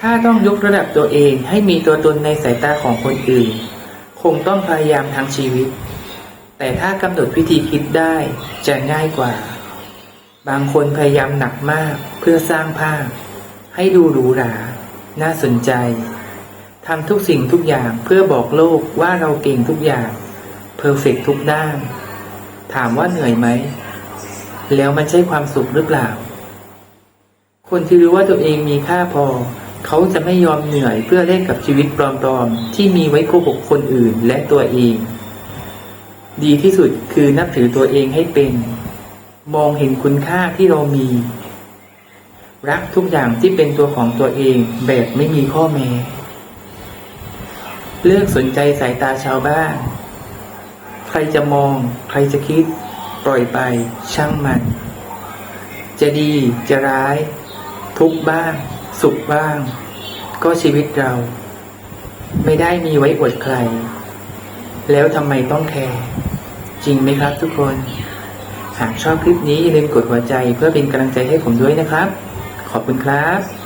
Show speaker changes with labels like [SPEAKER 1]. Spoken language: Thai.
[SPEAKER 1] ถ้าต้องยกระดับตัวเองให้มีตัวตนในสายตาของคนอื่น คงต้องพยายามทั้งชีวิต แต่ถ้ากำหนดวิธีคิดได้จะง่ายกว่า บางคนพยายามหนักมากเพื่อสร้างภาพ ให้ดูหรูหรา น่าสนใจทำทุกสิ่งทุกอย่างเพื่อบอกโลกว่าเราเก่งทุกอย่างเพอร์เฟกทุกด้าน ถามว่าเหนื่อยไหม แล้วมันใช่ความสุขหรือเปล่า คนที่รู้ว่าตัวเองมีค่าพอ เขาจะไม่ยอมเหนื่อยเพื่อแลกกับชีวิตปลอมๆ ที่มีไว้โกหกคนอื่นและตัวเอง ดีที่สุดคือนับถือตัวเองให้เป็น มองเห็นคุณค่าที่เรามี รักทุกอย่างที่เป็นตัวของตัวเองแบบไม่มีข้อแม้ เลิกสนใจสายตาชาวบ้าน ใครจะมอง ใครจะคิด ปล่อยไป ช่างมัน จะดีจะร้าย ทุกบ้าง สุขบ้าง ก็ชีวิตเรา ไม่ได้มีไว้อวดใคร แล้วทำไมต้องแคร์จริงไหมครับทุกคน หากชอบคลิปนี้อย่าลืมกดหัวใจเพื่อเป็นกำลังใจให้ผมด้วยนะครับ ขอบคุณครับ